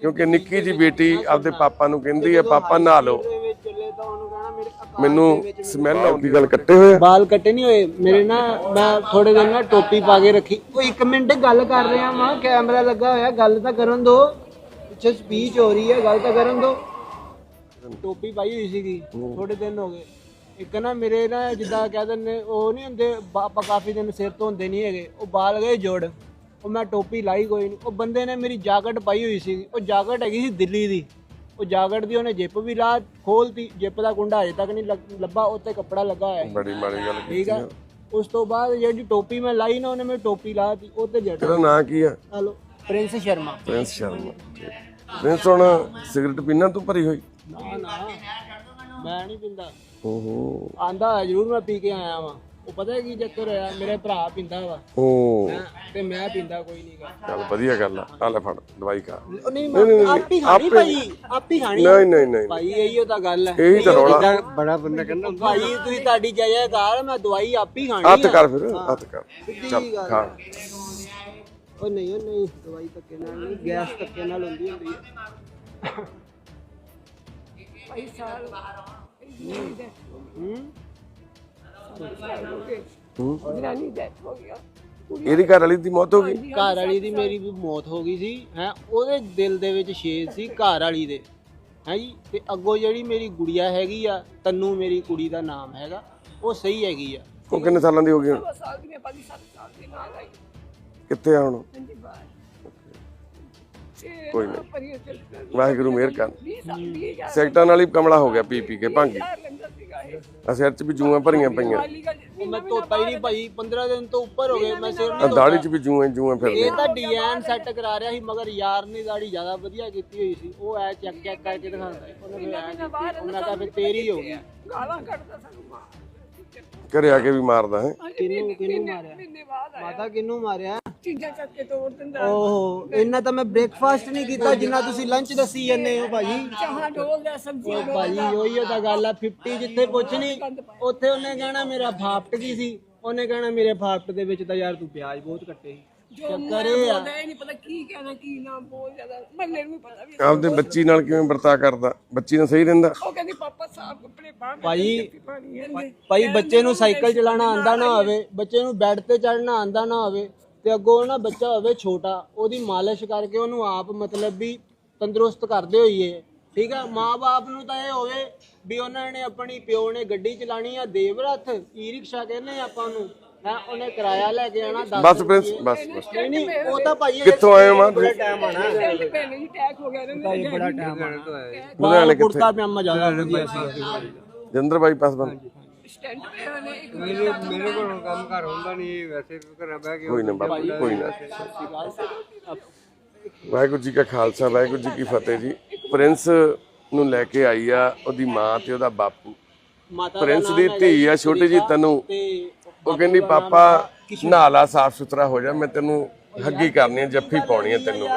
ਕਿਉਂਕਿ ਨਿੱਕੀ ਜੀ ਬੇਟੀ ਆਪਦੇ ਪਾਪਾ ਨੂੰ ਕਹਿੰਦੀ ਹੈ ਪਾਪਾ ਨਹਾ ਲਓ। ਤਾਂ ਮੈਨੂੰ ਸਮੈਲ ਆਉਂਦੀ ਗੱਲ ਕੱਟੇ ਹੋਏ ਆ? ਬਾਲ ਕੱਟੇ ਨਹੀਂ ਹੋਏ। ਮੇਰੇ ਨਾ ਮੈਂ ਥੋੜੇ ਦਿਨ ਨਾ ਟੋਪੀ ਪਾ ਕੇ ਰੱਖੀ। ਉਹ ਇੱਕ ਮਿੰਟ ਗੱਲ ਕਰ ਰਿਹਾ ਵਾਂ ਕੈਮਰਾ ਲੱਗਾ ਹੋਇਆ ਗੱਲ ਤਾਂ ਕਰਨ ਦੋ। ਪਿੱਛੇ ਸਪੀਚ ਹੋ ਰਹੀ ਹੈ ਗੱਲ ਤਾਂ ਕਰਨ ਦੋ। ਟੋਪੀ ਪਾਈ ਹੋਈ ਸੀਗੀ ਥੋੜੇ ਦਿਨ ਹੋ ਗਏ। ਇੱਕ ਨਾ ਮੇਰੇ ਨਾ ਜਿੱਦਾਂ ਕਹਿ ਦਿੰਦੇ ਉਹ ਨਹੀਂ ਹੁੰਦੇ ਬ- ਆਪਾਂ ਕਾਫੀ ਦਿਨ ਸਿਰ ਧੋਂਦੇ ਨਹੀਂ ਹੈਗੇ। ਉਹ ਬਾਲ ਗਏ ਜੋੜ। ਉਹ ਮੈਂ ਟੋਪੀ ਲਾਈ ਕੋਈ ਨਹੀਂ ਉਹ ਬੰਦੇ ਨੇ ਮੇਰੀ ਜਾਕਟ ਪਾਈ ਹੋਈ ਸੀ। ਉਹ ਜਾਕਟ ਹੈਗੀ ਸੀ ਦਿੱਲੀ ਦੀ। ਉਹ ਜਾਕਟ ਦੀ ਉਹਨੇ ਜਿੱਪ ਵੀ ਲਾ ਖੋਲਤੀ। ਜਿੱਪ ਦਾ ਕੁੰਡਾ ਅਜੇ ਤੱਕ ਨਹੀਂ ਲੱਗ- ਲੱਭਾ। ਉੱਤੇ ਕੱਪੜਾ ਲੱਗਾ ਹੋਇਆ ਸੀ। ਬੜੀ ਮਾੜੀ ਗੱਲ ਕੀਤੀ ਠੀਕ ਆ? ਉਸ ਤੋਂ ਬਾਅਦ ਜਿਹੜੀ ਟੋਪੀ ਮੈਂ ਲਾਈ ਨਾ ਉਹਨੇ ਮੇਰੀ ਟੋਪੀ ਲਾਤੀ ਉਹ ਤੇ ਜੱਟ ਤੇਰਾ ਨਾਂ ਕੀ ਆ? Hello Prince Sharma. Prince Sharma Prince ਹੁਣ ਸਿਗਰਟ ਪੀਣਾ? ਤੂੰ ਭਰੀ ਹੋਈ? ਨਾ ਨਾ। ਮੈਂ ਨਹੀਂ ਪਿੰਦਾ। ਓਹੋ। ਆਂਦਾ ਹੋਇਆ ਜ਼ਰੂਰ ਮੈਂ ਪੀ ਕੇ ਆਇਆ ਵਾਂ। ਉਹ ਪਤਾ ਹੈ ਕੀ ਚੱਕਰ ਹੋਇਆ? ਮੇਰੇ ਭਰਾ ਪਿੰਦਾ ਵਾ। ਓ। ਹੈਂ, ਤੇ ਮੈਂ ਪਿੰਦਾ ਕੋਈ ਨਹੀਂਗਾ ਚੱਲ ਵਧੀਆ ਗੱਲ ਆ। ਆ ਲੈ ਫੜ ਦਵਾਈ ਖਾ। ਉਹ ਨਹੀਂ ਮੈਂ ਆਪ ਹੀ ਖਾਣੀ ਭਾਈ ਆਪ ਹੀ ਖਾਣੀ। ਨਹੀਂ ਨਹੀਂ ਨਹੀਂ ਭਾਈ ਇਹੀ ਤਾਂ ਗੱਲ ਹੈ ਇਹੀ ਤਾਂ ਰੌਲਾ। ਬੜਾ ਬੰਦਾ ਕਹਿੰਦਾ ਭਾਈ ਤੁਸੀਂ ਤੁਹਾਡੀ ਜਾਇਆ ਘਰ ਮੈਂ ਦਵਾਈ ਆਪ ਹੀ ਖਾਣੀ ਹੱਥ ਕਰ ਫਿਰ ਹੱਥ ਕਰ। ਚੱਲ ਖਾ। ਉਹ ਨਹੀਂ ਉਹ ਨਹੀਂ ਦਵਾਈ ਧੱਕੇ ਨਾਲ ਨਹੀਂ ਗੈਸ ਧੱਕੇ ਨਾਲ ਹੁੰਦੀ ਹੁੰਦੀ ਹੈ। ਇਹਦੀ ਘਰ ਵਾਲੀ ਦੀ ਮੌਤ ਹੋ ਗਈ? ਘਰ ਵਾਲੀ ਦੀ ਮੇਰੀ ਵੀ ਮੌਤ ਹੋ ਗਈ ਸੀ ਹੈ ਉਹਦੇ ਦਿਲ ਦੇ ਵਿੱਚ ਛੇਦ ਸੀ ਘਰ ਵਾਲੀ ਦੇ ਹੈ ਜੀ? ਤੇ ਅੱਗੋਂ ਜਿਹੜੀ ਮੇਰੀ ਗੁੜੀਆ ਹੈਗੀ ਆ ਤੰਨੂ ਮੇਰੀ ਕੁੜੀ ਦਾ ਨਾਮ ਹੈਗਾ ਉਹ ਸਹੀ ਹੈਗੀ ਆ। ਉਹ ਕਿੰਨੇ ਸਾਲਾਂ ਦੀ ਹੋ ਗਈ ਹੁਣ? ਸਾਲ ਦੀ ਮੈਂ ਪੰਜ ਸੱਤ ਸਾਲ ਦੀ ਨਾਲ ਆਈ। ਕਿੱਥੇ ਆ ਹੁਣ? ਹਾਂਜੀ ਬਾਹਰ। ਕੋਈ ਨਹੀਂ। ਵਾਹਿਗੁਰੂ ਮਿਹਰ ਕਰ 20 ਸਾਲ 20000 ਸੈਕਟਾਂ ਨਾਲ ਹੀ ਕਮਲਾ ਹੋ ਗਿਆ ਪੀ ਪੀ ਕੇ ਭੰਗੀ ਆ ਸਿਰ 'ਚ ਵੀ ਜੂਆਂ ਭਰੀਆਂ ਪਈਆਂ। ਉਹ ਮੈਂ ਧੋਤਾ ਹੀ ਨਹੀਂ ਭਾਈ 15 ਦਿਨ ਤੋਂ ਉੱਪਰ ਹੋ ਗਏ ਮੈਂ ਸਿਰ ਆ ਨਹੀਂ ਦਾੜੀ 'ਚ ਵੀ ਜੂਆਂ ਜੂਆਂ ਇਹ ਫਿਰਦੀਆਂ ਤਾਂ ਡਿਜ਼ਾਈਨ ਸੈੱਟ ਕਰਾ ਰਿਹਾ ਸੀ ਮਗਰ ਯਾਰ ਨੇ ਦਾੜੀ ਜ਼ਿਆਦਾ ਵਧੀਆ ਕੀਤੀ ਹੋਈ ਸੀ ਉਹ ਐ ਚੈੱਕ ਚੈੱਕ ਕਰਕੇ ਦਿਖਾਉਂਦਾ। ਸੀ। ਉਹਨੇ ਫਿਰ ਐਂ ਕੀਤੀ, ਉਹਨਾਂ ਕਹਾ ਫਿਰ ਤੇਰੀ ਹੋ ਗਿਆ। ਗਾਲਾਂ ਕੱਢਦਾ ਸਾਨੂੰ ਮਾਂ ਘਰੇ ਆ ਕੇ ਵੀ ਮਾਰਦਾ ਹੈ। ਕਿਹਨੂੰ ਕਿਹਨੂੰ ਮਾਰਿਆ? ਮਾਤਾ ਕਿਹਨੂੰ ਮਾਰਿਆ? ਚੀਜ਼ਾਂ ਚੱਕ ਕੇ ਤੋੜ ਦਿੰਦਾ। ਓਹੋ ਇੰਨਾ ਤਾਂ ਮੈਂ ਬ੍ਰੇਕਫਾਸਟ ਨਹੀਂ ਕੀਤਾ ਜਿੰਨਾ ਤੁਸੀਂ ਲੰਚ ਦੱਸੀ ਜਾਂਦੇ ਹੋ ਭਾਜੀ। ਚਾਹਾਂ ਡੋਲਦਾ ਸਬਜ਼ੀਆਂ ਉਹ ਭਾਜੀ ਉਹੀ ਤਾਂ ਗੱਲ ਆ 50 ਜਿੱਥੇ ਪੁੱਛਣੀ ਉੱਥੇ ਉਹਨੇ ਕਹਿਣਾ ਮੇਰਾ ਫਾਫਟ ਕੀ ਸੀ? ਉਹਨੇ ਕਹਿਣਾ ਮੇਰੇ ਫਾਫਟ ਦੇ ਵਿੱਚ ਤਾਂ ਯਾਰ ਤੂੰ ਪਿਆਜ਼ ਬਹੁਤ ਕੱਟੇ ਸੀ। ਜੋ ਮੈਂ ਬੋਲਦਾ ਇਹ ਨਹੀਂ ਪਤਾ ਕੀ ਕਹਿਣਾ ਕੀ ਨਾ ਬਹੁਤ ਜ਼ਿਆਦਾ। ਮੱਲੇ ਨੂੰ ਵੀ ਪਤਾ ਵੀ ਆਪਦੇ ਬੱਚੀ ਨਾਲ ਕਿਵੇਂ ਵਰਤਾ ਕਰਦਾ? ਬੱਚੀ ਨਾਲ ਸਹੀ ਰਹਿੰਦਾ। ਉਹ ਕਹਿੰਦੀ ਪਾਪਾ ਸਾਫ਼ ਕੱਪੜੇ ਪਾ ਮੈਂ ਭਾਈ ਹੈ। ਭਾਈ ਬੱਚੇ ਨੂੰ ਸਾਈਕਲ ਚਲਾਉਣਾ ਆਂਦਾ ਨਾ ਹੋਵੇ ਬੱਚੇ ਨੂੰ ਬੈੱਡ ਤੇ ਚੜਨਾ ਆਂਦਾ ਨਾ ਹੋਵੇ ਤੇ ਅੱਗੋਂ ਨਾ ਬੱਚਾ ਹੋਵੇ ਛੋਟਾ ਉਹਦੀ ਮਾਲਿਸ਼ ਕਰਕੇ ਉਹਨੂੰ ਆਪ ਮਤਲਬ ਵੀ ਤੰਦਰੁਸਤ ਕਰਦੇ ਹੋਈਏ। ਠੀਕ ਆ? ਮਾਂ-ਬਾਪ ਨੂੰ ਤਾਂ ਇਹ ਹੋਵੇ ਵੀ ਉਹਨਾਂ ਨੇ ਆਪਣੀ ਪਿਓ ਨੇ ਗੱਡੀ ਚਲਾਣੀ ਆ ਦੇਵਰਥ ਈ ਰਿਕਸ਼ਾ ਕਹਿੰਦੇ ਆਪਾਂ ਨੂੰ। ਹੈ ਉਹਨੇ ਕਿਰਾਇਆ ਲੈ ਕੇ ਆਣਾ 10 ਬਸ ਪ੍ਰਿੰਸ ਬਸ ਬਸ। ਨਹੀਂ ਨਹੀਂ ਉਹ ਤਾਂ ਭਾਈ ਕਿੱਥੋਂ ਆਏ ਹੋ ਮਾਂ ਤੁਸੀਂ? ਟਾਈਮ ਆਣਾ ਪਹਿਲੇ ਹੀ ਅਟੈਕ ਹੋ ਗਿਆ ਇਹ ਬੜਾ ਟਾਈਮ ਆਣਾ ਲੁਧਿਆਣੇ ਕਿੱਥੇ? ਕੁੜਤਾ ਪਜਾਮਾ ਜ਼ਿਆਦਾ ਵਧੀਆ। ਸੀ ਜੰਦਰ ਬਾਈਪਾਸ ਬੰਦ। ਸਟੈਂਡ ਪਏ ਹੋਏ ਨੇ ਇੱਕ ਮੇਰੇ ਮੇਰੇ ਕੋਲ ਕੰਮ ਕਰ ਹੁੰਦਾ ਨਹੀਂ ਵੈਸੇ ਘਰਾਂ ਬਹਿ ਕੇ ਕੋਈ ਨਾ ਬਾਬਾ ਕੋਈ ਨਾ। ਵਾਹਿਗੁਰੂ ਜੀ ਕਾ ਖਾਲਸਾ ਵਾਹਿਗੁਰੂ ਜੀ ਕੀ ਫਤਿਹ ਜੀ। ਪ੍ਰਿੰਸ ਨੂੰ ਲੈ ਕੇ ਆਈ ਆ ਉਹਦੀ ਮਾਂ ਤੇ ਉਹਦਾ ਬਾਪੂ। ਮਾਤਾ ਦਾ ਪ੍ਰਿੰਸ ਨਾਮ ਦੀ ਹੈਗਾ ਧੀ ਆ ਛੋਟੀ ਜੀ ਤੈਨੂੰ। ਤੇ ਉਹ ਕਹਿੰਦੀ, ਪਾਪਾ, ਨਹਾ ਸਾਫ਼ ਸੁਥਰਾ ਹੋ ਜਾ, ਮੈਂ ਤੈਨੂੰ ਹੱਗੀ ਕਰਨੀ ਹੈ ਜੱਫੀ ਪਾਉਣੀ ਹੈ ਤੈਨੂੰ।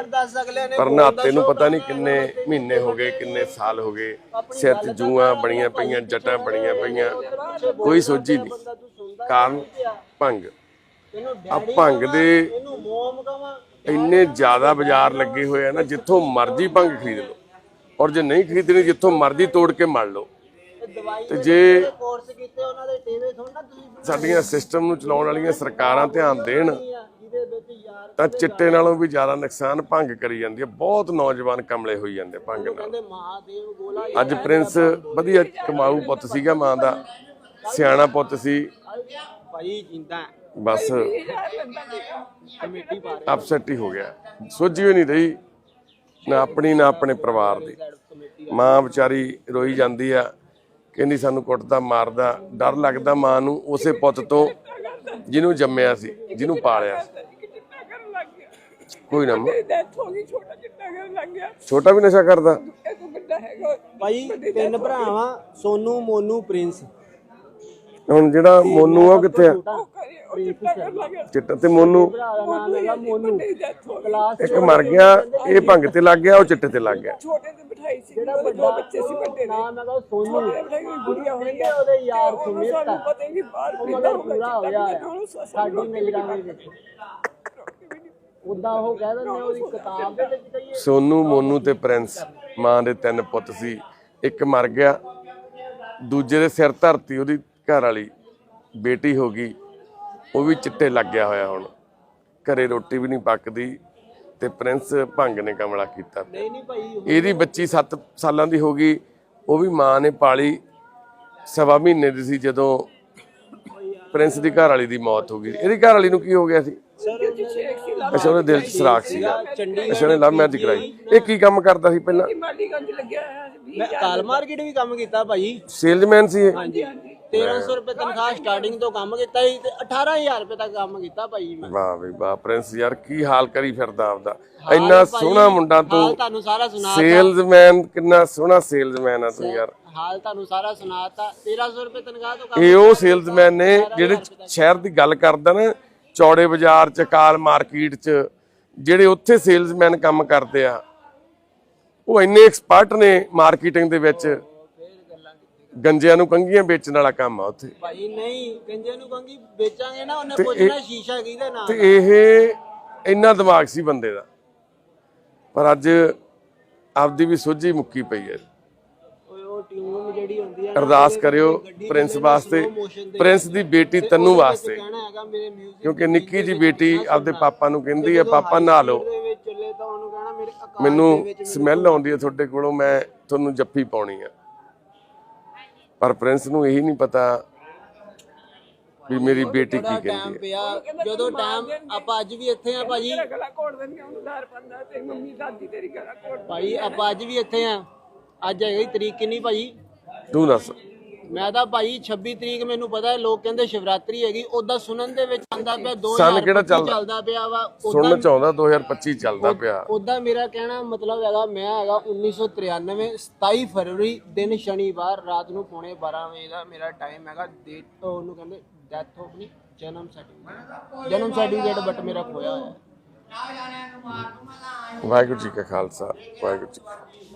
ਪਰ ਨਹਾਤੇ ਨੂੰ ਪਤਾ ਨਹੀਂ ਕਿੰਨੇ ਮਹੀਨੇ ਹੋ ਗਏ, ਕਿੰਨੇ ਸਾਲ ਹੋ ਗਏ। ਸਿਰ 'ਚ ਜੂਆਂ ਬਣੀਆਂ ਪਈਆਂ, ਜਟਾਂ ਬਣੀਆਂ ਪਈਆਂ। ਕੋਈ ਸੋਝੀ ਨਹੀਂ। ਕਾਰਨ ਭੰਗ। ਆ ਭੰਗ ਦੇ ਇੰਨੇ ਜ਼ਿਆਦਾ ਬਾਜ਼ਾਰ ਲੱਗੇ ਹੋਏ ਆ ਨਾ, ਜਿੱਥੋਂ ਮਰਜ਼ੀ ਭੰਗ ਖਰੀਦ ਲਓ। ਔਰ ਜੇ ਨਹੀਂ ਖਰੀਦਣੀ, ਜਿੱਥੋਂ ਮਰਜ਼ੀ ਤੋੜ ਕੇ ਮੜ ਲਓ। ਤੇ ਜੇ ਕੋਰਸ ਕੀਤੇ ਉਹਨਾਂ ਦੇ ਟੇਵੇ ਥੋੜਾ ਤੁਸੀਂ ਸਾਡੀਆਂ ਸਿਸਟਮ ਨੂੰ ਚਲਾਉਣ ਵਾਲੀਆਂ ਸਰਕਾਰਾਂ ਧਿਆਨ ਦੇਣ ਆ, ਜਿਹਦੇ ਵਿੱਚ ਯਾਰ ਤਾਂ ਚਿੱਟੇ ਨਾਲੋਂ ਵੀ ਜ਼ਿਆਦਾ ਨੁਕਸਾਨ ਭੰਗ ਕਰੀ ਜਾਂਦੀ ਹੈ। ਬਹੁਤ ਨੌਜਵਾਨ ਕਮਲੇ ਹੋਈ ਜਾਂਦੇ ਭੰਗ ਨਾਲ। ਕਹਿੰਦੇ ਮਹਾਦੇਵ ਗੋਲਾ ਅੱਜ ਪ੍ਰਿੰਸ ਵਧੀਆ ਕਮਾਊ ਪੁੱਤ ਸੀਗਾ ਮਾਂ ਦਾ। ਸਿਆਣਾ ਪੁੱਤ ਸੀ। ਭਾਈ ਜਿੰਦਾ ਬਸ ਕਮੇਟੀ ਪਾ ਅਪਸੈਟ ਹੀ ਹੋ ਗਿਆ। ਸੋਝੀ ਹੋਈ ਨਹੀਂ ਰਹੀ ਨਾ ਆਪਣੀ ਨਾ ਆਪਣੇ ਪਰਿਵਾਰ ਦੀ। ਮਾਂ ਵਿਚਾਰੀ ਰੋਈ ਜਾਂਦੀ ਆ। ਕਹਿੰਦੀ ਸਾਨੂੰ ਕੁੱਟਦਾ ਮਾਰਦਾ, ਡਰ ਲੱਗਦਾ ਮਾਂ ਨੂੰ ਉਸੇ ਪੁੱਤ ਤੋਂ ਜਿਹਨੂੰ ਜੰਮਿਆ ਸੀ, ਜਿਹਨੂੰ ਪਾਲਿਆ ਕੋਈ ਨਾ ਡੈਥ ਹੋ ਗਈ ਛੋਟਾ ਚਿੱਟਾ ਕਰਨ ਲੱਗ ਗਿਆ ਛੋਟਾ ਵੀ ਨਸ਼ਾ ਕਰਦਾ। ਇਹ ਤੋਂ ਵੱਡਾ ਹੈਗਾ ਭਾਈ, ਤਿੰਨ ਭਰਾਵਾਂ, ਸੋਨੂ, ਮੋਨੂ, ਪ੍ਰਿੰਸ। ਹੁਣ ਜਿਹੜਾ ਮੋਨੂ ਆ ਉਹ ਕਿੱਥੇ ਆ? ਚਿੱਟਾ ਤੇ ਮੋਨੂ। ਇੱਕ ਮਰ ਗਿਆ ਇਹ ਭੰਗ ਤੇ ਲੱਗ ਗਿਆ ਉਹ ਚਿੱਟੇ ਤੇ ਲੱਗ ਗਿਆ। ਛੋਟੇ ਤੇ ਬਿਠਾਈ ਸੀ। ਉਹਦੇ ਦੋ ਬੱਚੇ ਸੀ ਵੱਡੇ ਦੇ। ਨਾਮ ਹੈਗਾ ਸੋਨੂ। ਛੋਟੇ ਬਿਠਾਈ ਹੋਈ ਗੁੜੀਆ ਹੋਈ ਠੀਕ ਹੈ ਉਹਦੇ ਯਾਰ ਉਹਨੂੰ ਸੁਮਿਤ ਸਾਨੂੰ ਆ ਪਤਾ ਹੀ ਨਹੀਂ ਬਾਹਰ ਉਹ ਪੀਂਦਾ ਮਗਰ ਪੂਰਾ ਹੋਇਆ ਆ ਸਾਡੀ ਨਜ਼ਰਾਂ ਦੇ ਵਿੱਚ ਹੋਇਆ ਉਦਾਂ ਉਹ ਕਹਿ ਦਿੰਦੇ ਆ, ਉਹਦੀ ਕਿਤਾਬ ਦੇ ਵਿੱਚ ਕਈ ਸੋਨੂ ਮੋਨੂ ਤੇ ਪ੍ਰਿੰਸ ਮਾਂ ਦੇ ਤਿੰਨ ਪੁੱਤ ਸੀ। ਇੱਕ ਮਰ ਗਿਆ ਦੂਜੇ ਦੇ ਸਿਰ ਧਰਤੀ ਉਹਦੀ ਘਰ ਵਾਲੀ ਬੇਟੀ ਹੋ ਗਈ ਉਹ ਵੀ ਚਿੱਟੇ ਲੱਗ ਗਿਆ ਹੋਇਆ ਹੁਣ। ਘਰੇ ਰੋਟੀ ਵੀ ਨਹੀਂ ਪੱਕਦੀ ਤੇ ਪ੍ਰਿੰਸ ਭੰਗ ਨੇ ਕਮਲਾ ਕੀਤਾ। ਨਹੀਂ ਨਹੀਂ ਭਾਈ ਇਹਦੀ ਬੱਚੀ 7 ਸਾਲਾਂ ਦੀ ਹੋ ਗਈ ਉਹ ਵੀ ਮਾਂ ਨੇ ਪਾਲੀ। ਸਵਾ ਮਹੀਨੇ ਦੀ ਸੀ ਜਦੋਂ ਪ੍ਰਿੰਸ ਦੀ ਘਰ ਵਾਲੀ ਦੀ ਮੌਤ ਹੋ ਗਈ। ਇਹਦੀ ਘਰ ਵਾਲੀ ਨੂੰ ਕੀ ਹੋ ਗਿਆ ਸੀ? ਅੱਛਾ ਉਹਦੇ ਦਿਲ 'ਚ ਸਰਾਖ ਸੀਗਾ। ਅੱਛਾ ਉਹਨੇ ਲਵ ਮੈਰਿਜ ਕਰਾਈ। ਇਹ ਕੀ ਕੰਮ ਕਰਦਾ ਸੀ ਪਹਿਲਾਂ? ਮਾਲੀਗੰਜ ਲੱਗਿਆ ਹੋਇਆ ਸੀ ਮੈਂ ਕਾਲ ਮਾਰਕੀਟ ਵੀ ਕੰਮ ਕੀਤਾ ਭਾਈ। ਸੇਲਜ਼ਮੈਨ ਸੀ ਇਹ? ਹਾਂਜੀ। 1300 ਰੁਪਏ ਤਨਖਾਹ ਸਟਾਰਟਿੰਗ ਤੋਂ ਕੰਮ ਕੀਤਾ ਸੀ ਤੇ 18000 ਰੁਪਏ ਤੱਕ ਕੰਮ ਕੀਤਾ ਭਾਈ ਮੈਂ। ਵਾਹ ਵੀ ਵਾਹ ਪ੍ਰਿੰਸ ਯਾਰ ਕੀ ਹਾਲ ਕਰੀ ਫਿਰਦਾ ਆਪਦਾ। ਇੰਨਾ ਸੋਹਣਾ ਮੁੰਡਾ ਹਾਲ ਤੂੰ ਤੁਹਾਨੂੰ ਸਾਰਾ ਸੁਣਾ ਸੇਲਜ਼ਮੈਨ ਕਿੰਨਾ ਸੋਹਣਾ ਸੇਲਜ਼ਮੈਨ ਆ ਤੂੰ ਯਾਰ। ਹਾਲ ਤੁਹਾਨੂੰ ਸਾਰਾ ਸੁਣਾਤਾ 1300 ਰੁਪਏ ਤਨਖਾਹ ਤੋਂ ਕੰਮ ਇਹ ਉਹ ਸੇਲਜ਼ਮੈਨ ਨੇ ਜਿਹੜੇ ਸ਼ਹਿਰ ਦੀ ਗੱਲ ਕਰਦਾ ਨਾ ਚੌੜੇ ਬਾਜ਼ਾਰ ਚ ਕਾਲ ਮਾਰਕੀਟ ਚ ਜਿਹੜੇ ਉੱਥੇ ਸੇਲਜ਼ਮੈਨ ਕੰਮ ਕਰਦੇ ਆ ਉਹ ਇੰਨੇ ਐਕਸਪਰਟ ਨੇ ਮਾਰਕੀਟਿੰਗ ਦੇ ਵਿੱਚ। ਗੰਜਿਆਂ ਨੂੰ ਕੰਗੀਆਂ ਵੇਚਣ ਵਾਲਾ ਕੰਮ ਆ ਉੱਥੇ। ਭਾਈ ਨਹੀਂ ਗੰਜੇ ਨੂੰ ਕੰਗੀ ਵੇਚਾਂਗੇ ਨਾ ਉਹਨੇ ਪੁੱਛਣਾ ਸ਼ੀਸ਼ਾ ਕਿਹਦਾ ਨਾਮ ਤੇ ਇਹ ਇੰਨਾ ਦਿਮਾਗ ਸੀ ਬੰਦੇ ਦਾ। ਪਰ ਅੱਜ ਆਪਦੀ ਵੀ ਸੋਝੀ ਮੁੱਕੀ ਪਈ ਹੈ। ਓਏ ਉਹ ਟਿਊਨ ਜਿਹੜੀ ਹੁੰਦੀ ਆ ਨਾ, ਅਰਦਾਸ ਉਹਦੇ ਕਰਿਓ ਵਿੱਚ ਗੱਡੀ ਪ੍ਰਿੰਸ ਵਾਸਤੇ slow motion ਦੇ ਪ੍ਰਿੰਸ ਦੀ ਬੇਟੀ ਤੰਨੂ ਵਾਸਤੇ। ਕਹਿਣਾ ਹੈਗਾ ਮੇਰੇ ਮਿਊਜ਼ਿਕ ਕਿਉਂਕਿ ਨਿੱਕੀ ਜੀ ਬੇਟੀ ਆਪਦੇ ਪਾਪਾ ਨੂੰ ਕਹਿੰਦੀ ਹੈ ਪਾਪਾ ਨਹਾ ਲਓ। ਦੇ ਵਿੱਚ ਚੱਲੇ ਤਾਂ ਉਹਨੂੰ ਕਹਿਣਾ ਮੇਰੇ ਅਕਾਲ ਦੇ ਮੈਨੂੰ ਵਿੱਚ ਸਮੈਲ ਆਉਂਦੀ ਹੈ ਤੁਹਾਡੇ ਕੋਲੋਂ ਮੈਂ ਤੁਹਾਨੂੰ ਜੱਫੀ ਪਾਉਣੀ ਆ। ਪਰ ਪ੍ਰਿੰਸ ਨੂੰ ਇਹੀ ਨਹੀਂ ਪਤਾ ਵੀ ਮੇਰੀ ਬੇਟੀ ਕੀ ਟਾਈਮ ਕਹਿੰਦੀ ਹੈ। ਪਿਆ। ਜਦੋਂ ਟਾਈਮ ਆਪਾਂ ਅੱਜ ਵੀ ਇੱਥੇ ਆ ਭਾਜੀ। ਗਲਾ ਕੋੜ ਦੇਣਗੇ ਉਹਨੂੰ ਦਾਰ ਪੰਦਾ ਤੇ ਮੰਮੀ ਦਾਦੀ ਤੇਰੀ ਗਲਾ ਕੋੜ ਭਾਈ ਆਪਾਂ ਅੱਜ ਵੀ ਇੱਥੇ ਆ। ਅੱਜ ਹੈਗੀ ਤਰੀਕ ਕਿੰਨੀ ਭਾਜੀ? ਤੂੰ ਦੱਸ। ਮੈਂ ਤਾਂ ਭਾਈ 26 ਤਰੀਕ ਮੈਨੂੰ ਪਤਾ ਹੈ ਲੋਕ ਕਹਿੰਦੇ ਸ਼ਿਵਰਾਤਰੀ ਹੈਗੀ ਉਦਾਂ ਸੁਣਨ ਦੇ ਵਿੱਚ ਆਂਦਾ ਪਿਆ 2000 ਸੰਨ ਕਿਹੜਾ ਚੱਲਦਾ? ਚੱਲਦਾ ਪਿਆ ਵਾ ਸੁਣਨ ਚ ਆਉਂਦਾ 2025 ਚੱਲਦਾ ਪਿਆ ਉਦਾਂ ਮੇਰਾ ਕਹਿਣਾ ਮਤਲਬ ਹੈਗਾ ਮੈਂ ਹੈਗਾ 1993 27 ਫਰਵਰੀ ਦਿਨ ਸ਼ਨੀਵਾਰ ਰਾਤ ਨੂੰ ਪੌਣੇ 12 ਵਜੇ ਦਾ ਮੇਰਾ ਟਾਈਮ ਹੈਗਾ ਡੇਟ ਉਹਨੂੰ ਕਹਿੰਦੇ ਡੈਥ ਆਫ ਨਹੀਂ ਜਨਮ ਸਰਟੀਫਿਕੇਟ ਜਨਮ ਸਰਟੀਫਿਕੇਟ ਬਟ ਮੇਰਾ ਖੋਇਆ ਹੋਇਆ ਹੈ ਵਾਹਿਗੁਰੂ ਜੀ ਕਾ ਖਾਲਸਾ ਵਾਹਿਗੁਰੂ ਜੀ ਕੀ ਫਤਿਹ।